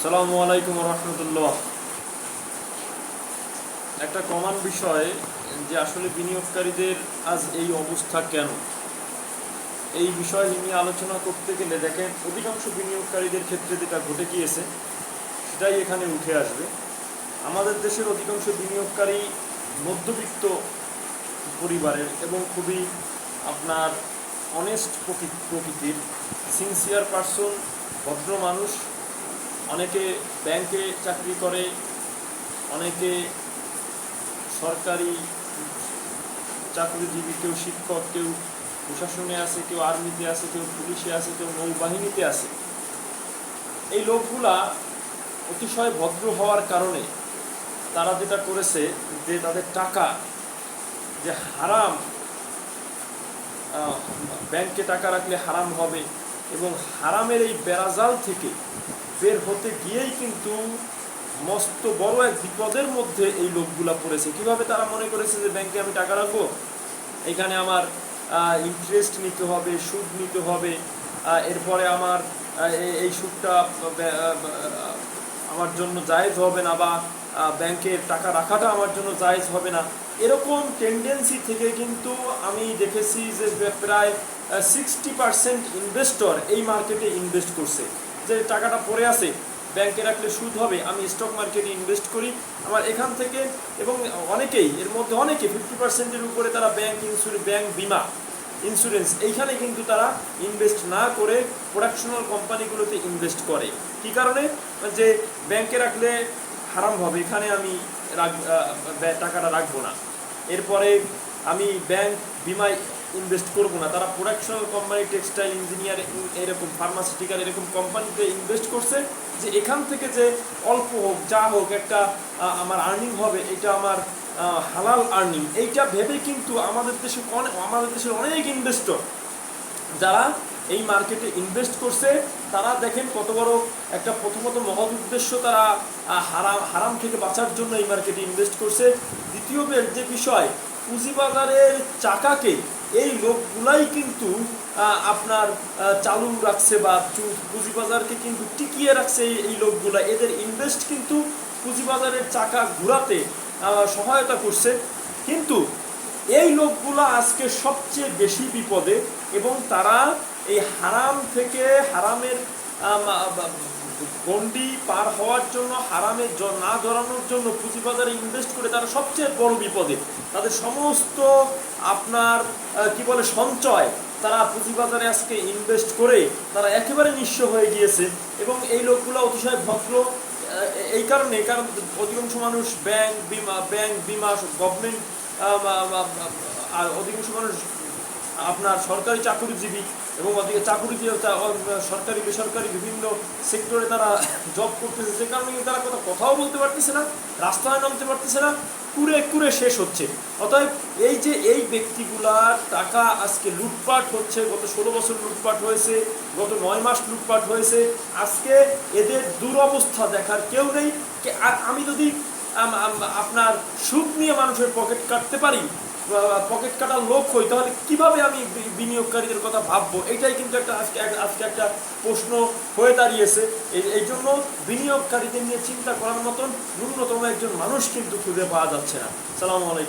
আসসালামু আলাইকুম রহমতুল্লাহ। একটা কমন বিষয় যে আসলে বিনিয়োগকারীদের আজ এই অবস্থা কেন? এই বিষয় নিয়ে আলোচনা করতে গেলে দেখেন, অধিকাংশ বিনিয়োগকারীদের ক্ষেত্রে যেটা ঘটে গিয়েছে, সেটাই এখানে উঠে আসবে। আমাদের দেশের অধিকাংশ বিনিয়োগকারী মধ্যবিত্ত পরিবারের এবং খুবই আপনার অনেস্ট প্রকৃতির সিনসিয়ার পার্সন ভদ্র মানুষ অনেকে ব্যাংকে চাকরি করে, অনেকে সরকারি চাকরিজীবী, কেউ শিক্ষক, কেউ প্রশাসনে আছে, কেউ আর্মিতে আছে, কেউ পুলিশে আছে, কেউ নৌবাহিনীতে আছে। এই লোকগুলা অতিশয় ভদ্র হওয়ার কারণে তারা যেটা করেছে যে তাদের টাকা, যে হারাম ব্যাংকে টাকা রাখলে হারাম হবে এবং হারামের এই বেড়াজাল থেকে বের হতে গিয়েই কিন্তু মস্ত বড় এক বিপদের মধ্যে এই লোকগুলা পড়েছে। কীভাবে তারা মনে করেছে যে ব্যাংকে আমি টাকা রাখব? এখানে আমার ইন্টারেস্ট নিতে হবে, সুদ নিতে হবে এরপরে আমার এই- সুদটা আমার জন্য জায়েজ হবে না বা ব্যাংকের টাকা রাখাটা আমার জন্য জায়জ হবে না। এরকম টেন্ডেন্সি থেকে কিন্তু আমি দেখেছি যে প্রায় সিক্সটি পার্সেন্ট ইনভেস্টর এই মার্কেটে ইনভেস্ট করছে। যে টাকাটা পড়ে আছে, ব্যাংকে রাখলে সুদ হবে, আমি স্টক মার্কেটে ইনভেস্ট করি। আমার এখান থেকে এবং অনেকেই, এর মধ্যে অনেকে ফিফটি পার্সেন্টের উপরে তারা ব্যাংক ইন্স্যুরেন্স ব্যাংক বিমা ইন্স্যুরেন্স এইখানে কিন্তু তারা ইনভেস্ট না করে প্রোডাকশনাল কোম্পানিগুলোতে ইনভেস্ট করে। কি কারণে? যে ব্যাংকে রাখলে হারাম হবে, এখানে আমি টাকাটা রাখব না। এরপরে আমি ব্যাংক বিমায় ইনভেস্ট করব না। তারা প্রোডাকশনাল কোম্পানি টেক্সটাইল ইঞ্জিনিয়ার এরকম ফার্মাসিউটিক্যাল এরকম কোম্পানিতে ইনভেস্ট করছে যে এখান থেকে যে অল্প হোক, যা হোক, একটা আমার আর্নিং হবে, এটা আমার হালাল আর্নিং এইটা ভেবে কিন্তু আমাদের দেশে অনেক আমাদের দেশের অনেক ইনভেস্টর যারা এই মার্কেটে ইনভেস্ট করছে, তারা দেখেন কত বড় একটা প্রথমত মহৎ উদ্দেশ্য তারা হারাম থেকে বাঁচার জন্য এই মার্কেটে ইনভেস্ট করছে। দ্বিতীয় যে বিষয়, পুঁজিবাজারের চাকাকে এই লোকগুলাই কিন্তু আপনার চালু রাখছে বা পুঁজিবাজারকে কিন্তু টিকিয়ে রাখছে এই- এই লোকগুলা। এদের ইনভেস্ট কিন্তু পুঁজিবাজারের চাকা ঘোরাতে সহায়তা করছে। কিন্তু এই লোকগুলো আজকে সবচেয়ে বেশি বিপদে এবং তারা এই হারাম থেকে হারামের গণ্ডি পার হওয়ার জন্য, হারামে না জড়ানোর জন্য পুঁজিবাজারে ইনভেস্ট করে তারা সবচেয়ে বড় বিপদে। তাদের সমস্ত আপনার কি বলে, সঞ্চয় তারা পুঁজিবাজারে আজকে ইনভেস্ট করে তারা একেবারে নিঃস্ব হয়ে গিয়েছে এবং এই লোকগুলো অতিশয় ভদ্র এই কারণে, কারণ অধিকাংশ মানুষ ব্যাংক বিমা ব্যাংক বিমা গভর্নমেন্ট আর অধিকাংশ মানুষ আপনার সরকারি চাকরিজীবী এবং ওদিকে চাকুরিজীবী সরকারি, বেসরকারি বিভিন্ন সেক্টরে তারা জব করতেছে। যে কারণে কিন্তু তারা কথা কথাও বলতে পারতেছে না, রাস্তায় নামতে পারতেছে না কুরে কুরে শেষ হচ্ছে। অতএব এই যে এই ব্যক্তিগুলার টাকা আজকে লুটপাট হচ্ছে, গত ষোলো বছর লুটপাট হয়েছে, গত নয় মাস লুটপাট হয়েছে, আজকে এদের দুরবস্থা দেখার কেউ নেই। আমি যদি আপনার সুখ নিয়ে মানুষের পকেট কাটতে পারি পকেট কাটার লোক হই তাহলে কীভাবে আমি বিনিয়োগকারীদের কথা ভাববো? এটাই কিন্তু একটা আজকে আজকে একটা প্রশ্ন হয়ে দাঁড়িয়েছে। এই এই জন্য বিনিয়োগকারীদের নিয়ে চিন্তা করার মতন ন্যূনতম একজন মানুষ কিন্তু খুঁজে পাওয়া যাচ্ছে না। সালাম আলাইকুম।